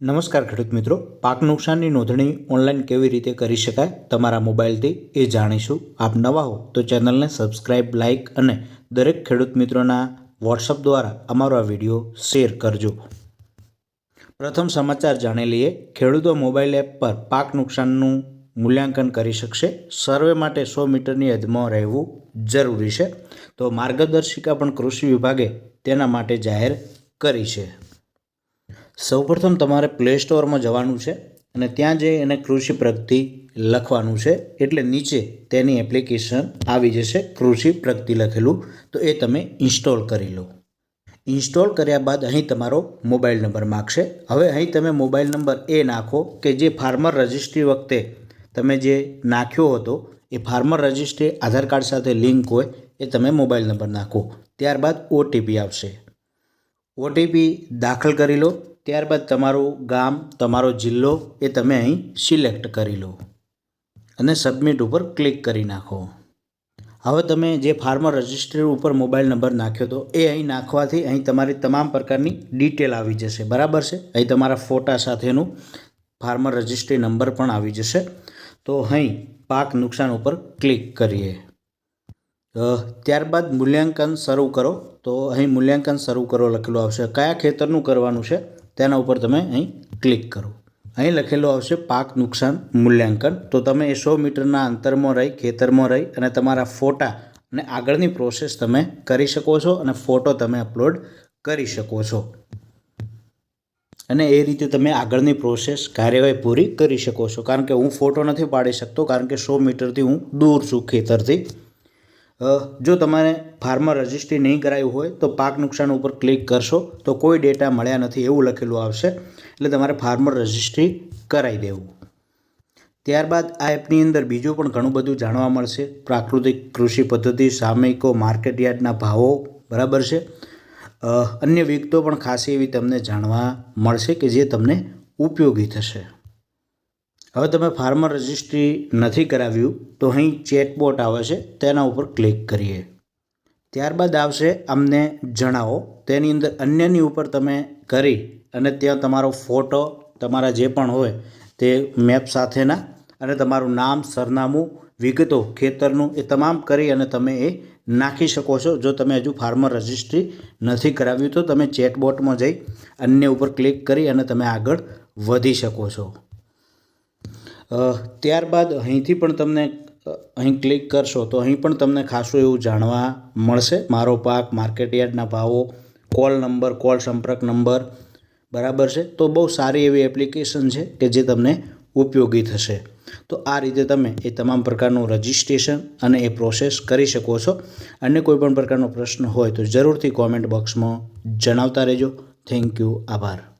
નમસ્કાર ખેડૂત મિત્રો. પાક નુકસાનની નોંધણી ઓનલાઈન કેવી રીતે કરી શકાય તમારા મોબાઈલથી એ જાણીશું. આપ નવા હો તો ચેનલને સબસ્ક્રાઇબ લાઇક અને દરેક ખેડૂત મિત્રોના વોટ્સઅપ દ્વારા અમારો આ વીડિયો શેર કરજો. પ્રથમ સમાચાર જાણી લઈએ. ખેડૂતો મોબાઈલ એપ પર પાક નુકસાનનું મૂલ્યાંકન કરી શકશે. સર્વે માટે સો મીટરની હદમાં રહેવું જરૂરી છે. તો માર્ગદર્શિકા પણ કૃષિ વિભાગે તેના માટે જાહેર કરી છે. સૌપ્રથમ તમારે પ્લે સ્ટોરમાં જવાનું છે અને ત્યાં જઈ એને કૃષિ પ્રગતિ લખવાનું છે. એટલે નીચે તેની એપ્લિકેશન આવી જશે કૃષિ પ્રગતિ લખેલું. તો એ તમે ઇન્સ્ટોલ કરી લો. ઇન્સ્ટોલ કર્યા બાદ અહીં તમારો મોબાઈલ નંબર માગશે. હવે અહીં તમે મોબાઈલ નંબર એ નાખો કે જે ફાર્મર રજિસ્ટ્રી વખતે તમે જે નાખ્યો હતો, એ ફાર્મર રજિસ્ટ્રી આધાર કાર્ડ સાથે લિંક હોય, એ તમે મોબાઈલ નંબર નાખો. ત્યારબાદ ઓટીપી આવશે. ઓટીપી દાખલ કરી લો. ત્યારબાદ તમારું ગામ, તમારો જિલ્લો એ તમે અહીં સિલેક્ટ કરી લો અને સબમિટ ઉપર ક્લિક કરી નાખો. હવે તમે જે ફાર્મર રજિસ્ટર ઉપર મોબાઈલ નંબર નાખ્યો હતો એ અહીં નાખવાથી અહીં તમારી તમામ પ્રકારની ડિટેલ આવી જશે. બરાબર છે? અહીં તમારા ફોટા સાથેનું ફાર્મર રજિસ્ટ્રી નંબર પણ આવી જશે. તો અહીં પાક નુકસાન ઉપર ક્લિક કરીએ. ત્યારબાદ મૂલ્યાંકન શરૂ કરો. તો અહીં મૂલ્યાંકન શરૂ કરો લખેલું આવશે. કયા ખેતરનું કરવાનું છે? તેના ઉપર તમે અહીં ક્લિક કરો. અહીં લખેલું આવશે પાક નુકસાન મૂલ્યાંકન. તો તમે એ સો મીટરના અંતરમાં રહી, ખેતરમાં રહી અને તમારા ફોટા અને આગળની પ્રોસેસ તમે કરી શકો છો અને ફોટો તમે અપલોડ કરી શકો છો. અને એ રીતે તમે આગળની પ્રોસેસ કાર્યવાહી પૂરી કરી શકો છો. કારણ કે હું ફોટો નથી પાડી શકતો, કારણ કે સો મીટરથી હું દૂર છું ખેતરથી. જો તમારે ફાર્મર રજિસ્ટ્રી નહીં કરાયું હોય તો પાક નુકસાન ઉપર ક્લિક કરશો તો કોઈ ડેટા મળ્યા નથી એવું લખેલું આવશે. એટલે તમારે ફાર્મર રજિસ્ટ્રી કરાવી દેવું. ત્યારબાદ આ એપની અંદર બીજું પણ ઘણું બધું જાણવા મળશે. પ્રાકૃતિક કૃષિ પદ્ધતિ, સામયિકો, માર્કેટ યાર્ડના ભાવો, બરાબર છે? અન્ય વિગતો પણ ખાસી એવી તમને જાણવા મળશે કે જે તમને ઉપયોગી થશે. હવે તમે ફાર્મર રજિસ્ટ્રી નથી કરાવ્યું, તો અહીં ચેટબોટ આવે છે, તેના ઉપર ક્લિક કરીએ. ત્યારબાદ આવશે અમને જણાવો. તેની અંદર અન્યની ઉપર તમે કરી અને ત્યાં તમારો ફોટો, તમારા જે પણ હોય તે મેપ સાથેના અને તમારું નામ, સરનામું, વિગતો ખેતરનું એ તમામ કરી અને તમે એ નાખી શકો છો. જો તમે હજુ ફાર્મર રજિસ્ટ્રી નથી કરાવ્યું, તો તમે ચેટબોટમાં જઈ અન્ય ઉપર ક્લિક કરી અને તમે આગળ વધી શકો છો. ત્યારબાદ અહીંથી પણ તમને અહીં ક્લિક કરશો તો અહીં પણ તમને ખાસું એવું જાણવા મળશે. મારો પાક, માર્કેટ યાર્ડના ભાવો, કોલ નંબર, કોલ સંપર્ક નંબર બરાબર છે. તો બહુ સારી એવી એપ્લિકેશન છે કે જે તમને ઉપયોગી થશે. તો આ રીતે તમે એ તમામ પ્રકારનું રજિસ્ટ્રેશન અને એ પ્રોસેસ કરી શકો છો. અને કોઈપણ પ્રકારનો પ્રશ્ન હોય તો જરૂરથી કોમેન્ટ બોક્સમાં જણાવતા રહેજો. Thank you. આભાર.